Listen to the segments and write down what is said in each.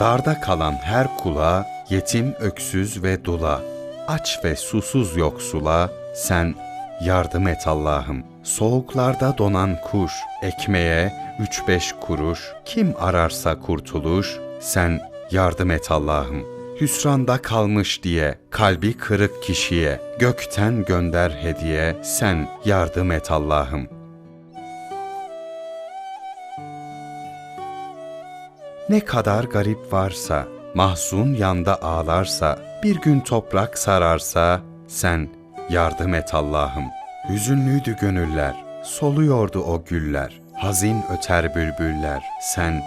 Darda kalan her kula, yetim öksüz ve dula, aç ve susuz yoksula, sen yardım et Allah'ım. Soğuklarda donan kuş, ekmeğe üç beş kuruş, kim ararsa kurtuluş, sen yardım et Allah'ım. Hüsranda kalmış diye, kalbi kırık kişiye, gökten gönder hediye, sen yardım et Allah'ım. Ne kadar garip varsa, mahzun yanda ağlarsa, bir gün toprak sararsa, sen yardım et Allah'ım. Hüzünlüydü gönüller, soluyordu o güller, hazin öter bülbüller, sen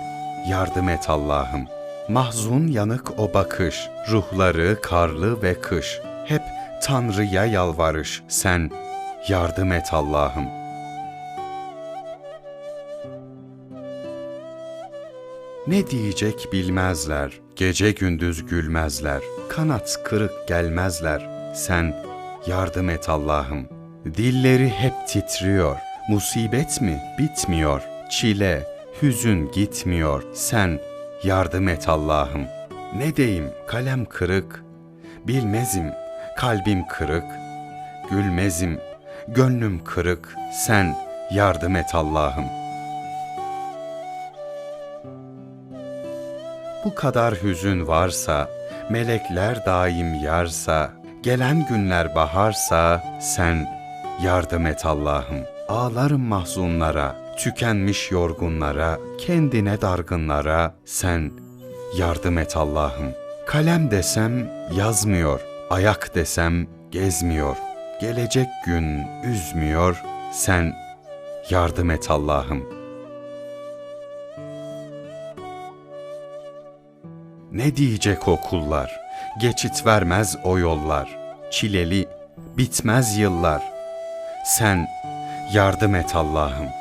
yardım et Allah'ım. Mahzun yanık o bakış, ruhları karlı ve kış, hep Tanrı'ya yalvarış, sen yardım et Allah'ım. Ne diyecek bilmezler, gece gündüz gülmezler, kanat kırık gelmezler. Sen yardım et Allah'ım. Dilleri hep titriyor, musibet mi bitmiyor, çile, hüzün gitmiyor. Sen yardım et Allah'ım. Ne deyim kalem kırık, bilmezim kalbim kırık, gülmezim gönlüm kırık. Sen yardım et Allah'ım. Bu kadar hüzün varsa, melekler daim yarsa, gelen günler baharsa, sen yardım et Allah'ım. Ağlarım mahzunlara, tükenmiş yorgunlara, kendine dargınlara, sen yardım et Allah'ım. Kalem desem yazmıyor, ayak desem gezmiyor. Gelecek gün üzmüyor, sen yardım et Allah'ım.'' Ne diyecek o kullar? Geçit vermez o yollar. Çileli, bitmez yıllar. Sen yardım et Allah'ım.